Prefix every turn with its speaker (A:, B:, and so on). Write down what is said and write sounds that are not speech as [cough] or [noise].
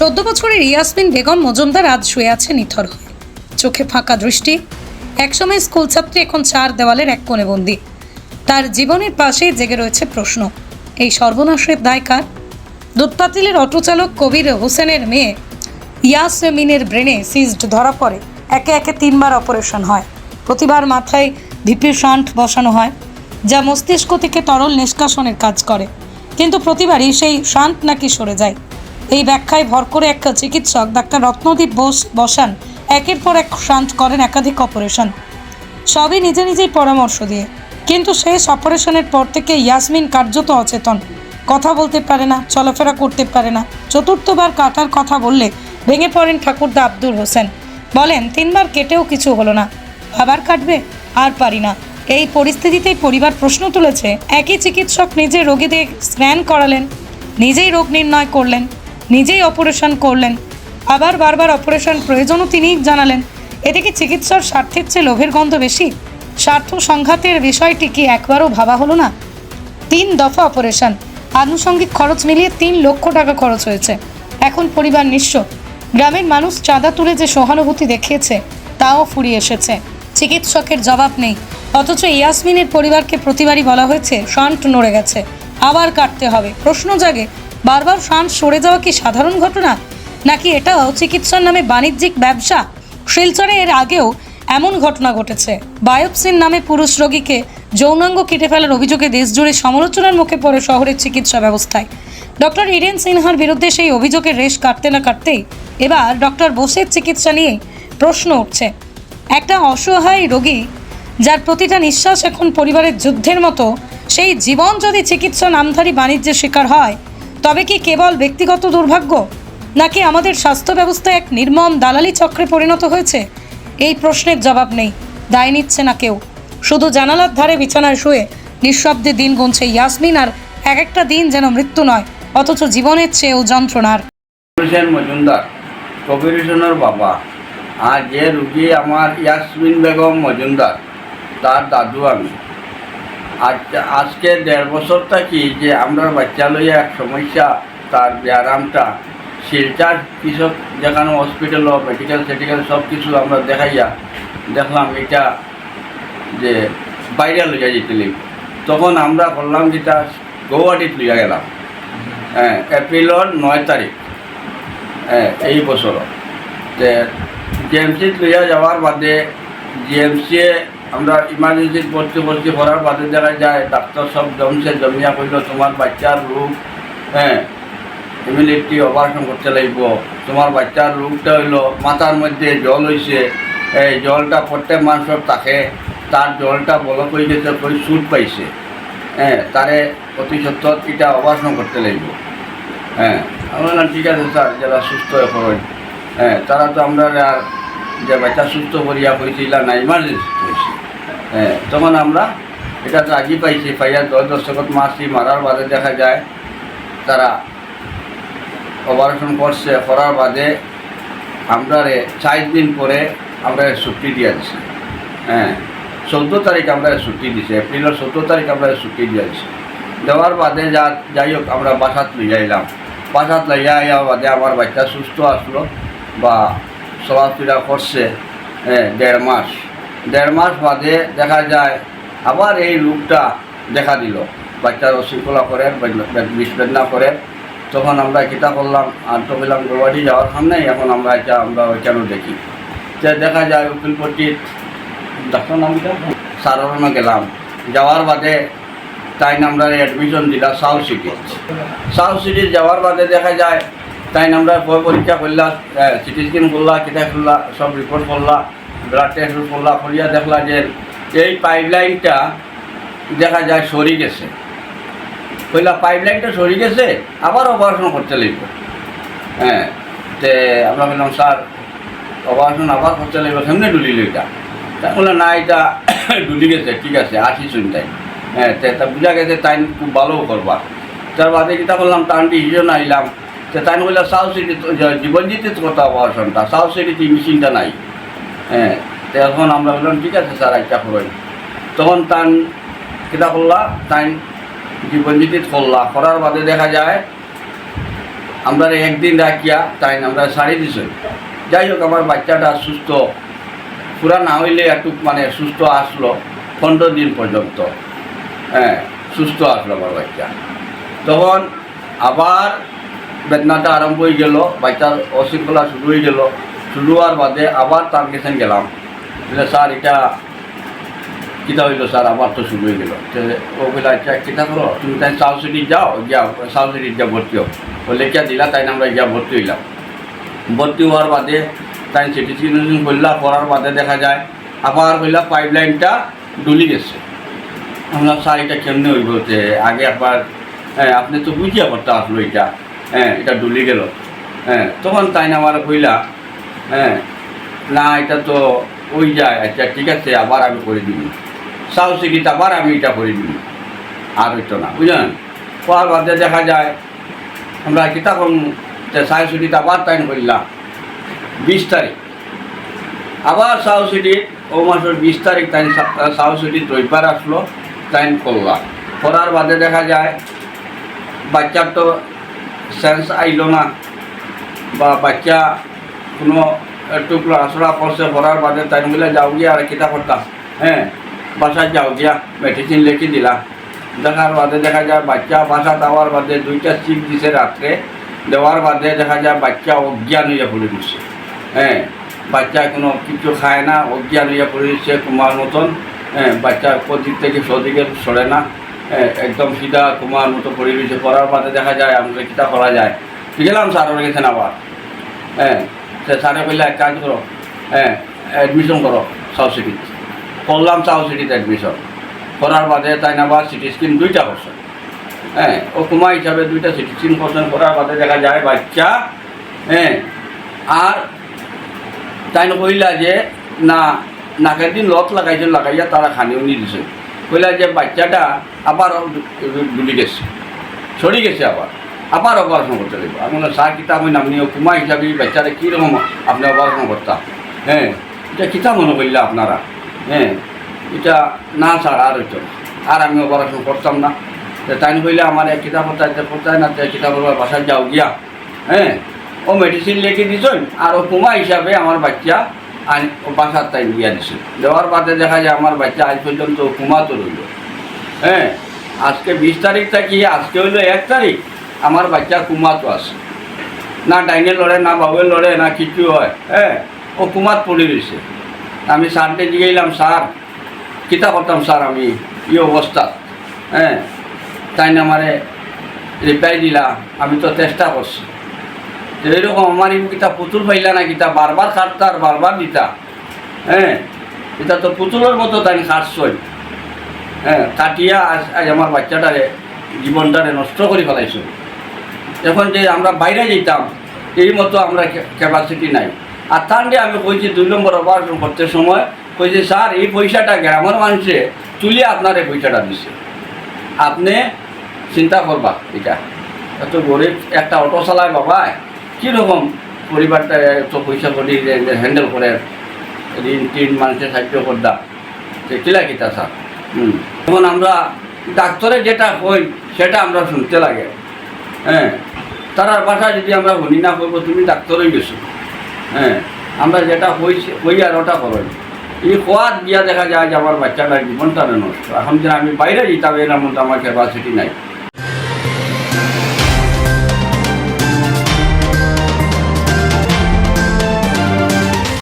A: চোদ্দ বছরের ইয়াসমিন বেগম মজুমদার আজ শুয়ে আছে নিথর হয়ে। চোখে ফাঁকা দৃষ্টি। একসময় স্কুল ছাত্রী এখন চার দেওয়ালের এক কোণে বন্দি। তার জীবনের পাশে জেগে রয়েছে প্রশ্ন, এই সর্বনাশের দায় কার? দুধপাতিলের অটোচালক কবির হোসেনের মেয়ে ইয়াসমিনের ব্রেনে সিজড ধরা পড়ে। একে একে তিনবার অপারেশন হয়। প্রতিবার মাথায় ভিপি শান্ট বসানো হয়, যা মস্তিষ্ক থেকে তরল নিষ্কাশনের কাজ করে। কিন্তু প্রতিবারই সেই শান্ত নাকি সরে যায়। এই ব্যাখ্যায় ভর করে এক চিকিৎসক ডাক্তার রত্নদীপ বোস বসান, একের পর এক শান্ত করেন একাধিক অপারেশন। সবই নিজে নিজেই পরামর্শ দিয়ে। কিন্তু শেষ অপারেশনের পর থেকে ইয়াসমিন কার্যত অচেতন। কথা বলতে পারে না, চলাফেরা করতে পারে না। চতুর্থবার কাটার কথা বললে ভেঙে পড়েন ঠাকুরদা আব্দুল হোসেন। বলেন, তিনবার কেটেও কিছু হলো না। আবার কাটবে? আর পারি না। এই পরিস্থিতিতেই পরিবার প্রশ্ন তুলেছে, একই চিকিৎসক নিজে রোগীদের স্ক্যান করালেন, নিজেই রোগ নির্ণয় করলেন। নিজেই অপারেশন করলেন। আবার বারবার অপারেশন প্রয়োজনও তিনিই জানালেন। এতে কি চিকিৎসার স্বার্থের চেয়ে লোভের গন্ধ বেশি? স্বার্থ সংঘাতের বিষয়টি কি একবারও ভাবা হলো না? তিন দফা অপারেশন। আনুষঙ্গিক খরচ মিলিয়ে তিন লক্ষ টাকা খরচ হয়েছে। এখন পরিবার নিঃস্ব। গ্রামের মানুষ চাঁদা তুলে যে সহানুভূতি দেখিয়েছে, তাও ফুরিয়ে এসেছে। চিকিৎসকের জবাব নেই। অথচ ইয়াসমিনের পরিবারকে প্রতিবারই বলা হয়েছে শান্ট নড়ে গেছে। আবার কাটতে হবে। প্রশ্ন জাগে বারবার শান্ট সরে যাওয়া কি সাধারণ ঘটনা? নাকি এটাও চিকিৎসার নামে বাণিজ্যিক ব্যবসা? শিলচরে এর আগেও এমন ঘটনা ঘটেছে। বায়োপসিন নামে পুরুষ রোগীকে যৌনাঙ্গ কেটে ফেলার অভিযোগে দেশজুড়ে সমালোচনার মুখে পড়ে শহরের চিকিৎসা ব্যবস্থায়। ডক্টর ইডেন সিনহার বিরুদ্ধে সেই অভিযোগের রেশ কাটতে না কাটতেই এবার ডক্টর বোসের চিকিৎসা নিয়ে প্রশ্ন উঠছে। একটা অসহায় রোগী যার প্রতিটা নিঃশ্বাস এখন পরিবারের যুদ্ধের মতো, সেই জীবন যদি চিকিৎসা নামধারী বাণিজ্যের শিকার হয় তবে কি কেবল ব্যক্তিগত দুর্ভাগ্য? নাকি আমাদের স্বাস্থ্য ব্যবস্থা এক নির্মম দালালি চক্রে পরিণত হয়েছে? এই প্রশ্নের জবাব নেই, দায় নিচ্ছে না কেউ। শুধু জানালার ধারে বিছানায় শুয়ে নিঃশব্দে দিন গুনছে ইয়াসমিন আর এক একটা দিন যেন মৃত্যু নয়, অথচ জীবনের চেয়েও যন্ত্রণার।
B: হোসেন মজুমদার কবির হোসেনের বাবা। আর যে রুগী আমার ইয়াসমিন বেগম মজুমদার, তার দাদু আমি। আজকে দেড় বছর থাকি যে আমরা বাচ্চা লইয়া এক সমস্যা, তার ব্যায়ামটা শিলচার কৃষক যেখানে হসপিটাল মেডিকেল সেডিকেল সব কিছু আমরা দেখাইয়া দেখলাম এটা যে বাইরে লইয়া যেতে তখন আমরা করলাম যেটা গৌহাটিত লইয়া গেলাম। হ্যাঁ এপ্রিলের নয় তারিখ। হ্যাঁ এই বছর জিএমসিত লইয়া যাওয়ার বাদে জিএমসিয়ে আমরা ইমার্জেন্সি পড়তে ভর্তি করার বাদে জায়গায় যায়, ডাক্তার সব জমছে, জমিয়া কইল তোমার বাচ্চার রোগ হ্যাঁ ইমিউনিটি অপারেশন করতে লাগব। তোমার বাচ্চার রোগটা হইল, মাথার মধ্যে জল হয়েছে এই জলটা প্রত্যেক মানুষের তাকে, তার জলটা বলক হয়ে গেছে কই সুদ পাইছে। হ্যাঁ তারে অতি সত্তর এটা অপারেশন করতে লাগব। হ্যাঁ আমরা ঠিক আছে স্যার, যারা সুস্থ হয়ে হ্যাঁ তারা তো আমরা যে বাচ্চা সুস্থ করিয়া হয়েছিল না ইমার্জেন্সি হয়েছে। হ্যাঁ তখন আমরা এটা আগি পাইছি পাইয়া দশ দশকত মাসি মারার বাদে দেখা যায় তারা অপারেশন করছে করার বাদে আমরা চার দিন পরে আমরা ছুটি দিয়েছি হ্যাঁ চৌদ্দ তারিখ আমরা ছুটি দিছি এপ্রিলের চৌদ্দ তারিখ আমরা ছুটি দিয়েছি দেওয়ার বাদে যা যাই হোক আমরা বাসাত লইয়া আইলাম। বাসাত লইয়া আইয়া বাদে আমার বাচ্চা সুস্থ আসলো বা চলাফেরা করছে হ্যাঁ, দেড় মাস। দেড় মাস বাদে দেখা যায় আবার এই রোগটা দেখা দিল। বাচ্চার অশৃঙ্খলা করে বিষ বেদনা করে তখন আমরা কিতা করলাম, আর তো বললাম গৌহাটি যাওয়ার সামনেই এখন আমরা এটা, আমরা ওইখানেও দেখি। যে দেখা যায় উকিলপট্টির ডাক্তার নাম সারণে গেলাম। যাওয়ার বাদে তাই আমরা অ্যাডমিশন দিলাম সাউথ সিটি সাউথ সিটি যাওয়ার বাদে দেখা যায় তাই আমরা বই পরীক্ষা করলা সিটি স্ক্যান করলা কিতা করলা সব রিপোর্ট করলা ব্লাড টেস্ট করলা করিয়া দেখলা যে এই পাইপলাইনটা দেখা যায় সরি গেছে। কইলা, পাইপলাইনটা সরি গেছে? আবার অপারেশন করতে লাগবে হ্যাঁ তে আমরা বললাম, স্যার, অপারেশন আবার করতে লাগবে কেমনে ডুলিল এটা? তা বললাম না, এটা [coughs] ডুলি গেছে, ঠিক আছে, আসি শুনতাই হ্যাঁ তে বুঝা গেছে, তাই খুব ভালো করবা। তার বাদে কিতা করলাম টানটি হিসেবে আইলাম তো তাই বললাম, সাউথ সিটি জীবনজিতে কথা অপারেশনটা, সাউথ সিটিতে মেশিনটা নাই। হ্যাঁ তো এখন আমরা বললাম, ঠিক আছে, স্যার, একটা করবেন তখন তান কিতা করলা তাই জীবনজিত করলা। করার বাদে দেখা যায়, আমরা একদিন রাখিয়া, তাই আমরা সারি দিছে। যাই হোক, আমার বাচ্চাটা সুস্থ। পুরা না হইলে একটু মানে সুস্থ আসলো পনেরো দিন পর্যন্ত। হ্যাঁ সুস্থ আসলো আমার বাচ্চা। তখন আবার বেদনাটা আরম্ভ হয়ে গেল, বাচ্চার অশৃঙ্খলা শুরু হয়ে গেল। শুরু হওয়ার বাদে আবার তার কাছে গেলাম। বলে, স্যার, এটা কিতা হইল, স্যার? আবার তো শুরু হয়ে গেল। ও বলে আচ্ছা কিতা করো? তুমি তাই সাউথ সিটি যাও গিয়া সাউথ সিটি যা ভর্তি হো বলে কিয়া দিলা, তাই আমরা গিয়া ভর্তি হইলাম। ভর্তি হওয়ার বাদে তাই সিটি স্ক্যান করলা, করার বাদে দেখা যায়, আবার হইলা পাইপ লাইনটা ডুলি গেছে। আমরা, স্যার, এটা কেমনে হইব? যে আগে একবার হ্যাঁ আপনি তো বুঝিয়া করতে আসলো এটা। হ্যাঁ এটা ডুলি গেল। হ্যাঁ তখন তাই না আমার কইলা হ্যাঁ। না, এটা তো ওই যায় আচ্ছা ঠিক আছে, আবার আমি করে দিবি। সাউথ সিটিতে আবার আমি এটা করে দিবি। আর হইতো না, বুঝলেন? পর বাদে দেখা যায়, আমরা কিতা করুন সাউথ সিটিতে আবার টাইম করলাম, বিশ তারিখ। আবার সাউথ সিটি ও মাসের বিশ তারিখ তাই সাউথ সিটি রবিবার আসলো তাই করলাম। করার বাদে দেখা যায়, বাচ্চার তো সেন্স আইলো না, বা বাচ্চা কোনো একটু আসরা পড়ছে পড়ার বাদে তাই মিলে যাও গিয়া আর কিতা করতাম হ্যাঁ বাসায় যাও গিয়া মেডিসিন লিখে দিলাম দেখার বাদে দেখা যায় বাচ্চা বাসা দেওয়ার বাদে দুইটা চিপ দিছে রাত্রে। দেওয়ার বাদে দেখা যায় বাচ্চা অজ্ঞান হইয়া পড়ে দিচ্ছে হ্যাঁ বাচ্চা কোনো কিছু খায় না অজ্ঞান হইয়া পড়ে দিচ্ছে কুমার মতন। হ্যাঁ বাচ্চা প্রদিক থেকে সদিকে সরে না। হ্যাঁ একদম সিধা কুমার মতো রয়েছে। পড়ার বাদে দেখা যায় আমাকে কিতা করা যায়। গেলাম স্যার, ওর গেছেন আবার। হ্যাঁ স্যারে কইলে এক কাজ করো হ্যাঁ অ্যাডমিশন করো সাউথ সিটি করলাম সাউথ সিটিতে অ্যাডমিশন করার বাদে তাই না আবার সিটি স্ক্রিন দুইটা করছে। হ্যাঁ ও কুমা হিসাবে দুইটা সিটি স্ক্রিন করছেন করার বাদে দেখা যায় বাচ্চা হ্যাঁ আর তাই না কইলা যে না, নাকের দিন লত লাগাইছে, লাগাইয়া তারা খানিও নি দিছে। কইলা যে বাচ্চাটা আবার ডুলি গেছে। সরি গেছে আবার। আবার অপারেশন করতে লাগবে। আমি বললাম স্যার কিতা আমি নামনি কুমা হিসাবে এই বাচ্চাটা কীরকম আপনি অপারেশন করতাম হ্যাঁ এটা কিতা মনে করলে আপনারা হ্যাঁ এটা না স্যার আর হইতো আর আমি অপারেশন করতাম না। তাই কইলে আমার এক কিতাব পড়তে পড়তে না, তো কিতাব বাসায় যাও গিয়া। হ্যাঁ ও মেডিসিন লিখে দিছেন আর ও কুমা হিসাবে আমার বাচ্চা আন বাসার তাই দিয়া দিছে। দেওয়ার বাদে দেখা যায় আমার বাচ্চা আজ পর্যন্ত কুমা তো রইল হ্যাঁ আজকে বিশ তারিখ থাকি, আজকে হইল এক তারিখ আমার বাচ্চা কুমা তো আছে। না ডাইনে লড়ে না বাবুয়ে লড়ে না কিছু হয়। হ্যাঁ ও কুমাত পড়ে রয়েছে আমি স্যারকে জিগাইলাম স্যার কিতা করতাম স্যার আমি? ই অবস্থা হ্যাঁ তাই না আমারে রিপ্লাই দিলা আমি তো চেষ্টা করছি তো এরকম আমার কিতা পুতুল পাইলা না কিতা বারবার খাটতা আর বারবার দিতা। হ্যাঁ এটা তো পুতুলের মতো তাই খাটছই। হ্যাঁ কাটিয়া আজ আজ আমার বাচ্চাটারে জীবনটারে নষ্ট করে ফেলাইছো এখন যে আমরা বাইরে যেতাম, এই মতো আমরা ক্যাপাসিটি নাই। আর তার আমি কইছি দুই নম্বর অপারেশন করতে সময়, কইছি, স্যার, এই পয়সাটা গ্রামের মানুষে তুলে আপনার এই পয়সাটা দিছে। আপনি চিন্তা করবা, এটা এত গরিব একটা অটো চালায় বাবা, কীরকম পরিবারটা এত পয়সা করি হ্যান্ডেল করে ঋণ টিন মানুষের সাহায্য করদা কিলা কিতা স্যার? হুম। এখন আমরা ডাক্তারে যেটা হই সেটা আমরা শুনতে লাগে। হ্যাঁ তারার বাসা যদি আমরা শুনি, না করব তুমি ডাক্তারই গেছো হ্যাঁ আমরা যেটা হয়েছে হই আর ওটা করেন এই কোয়াত দিয়া দেখা যায় যে আমার বাচ্চাটার জীবনটা নষ্ট। এখন যে আমি বাইরে যেতাম এর মধ্যে আমার ক্যাপাসিটি নাই।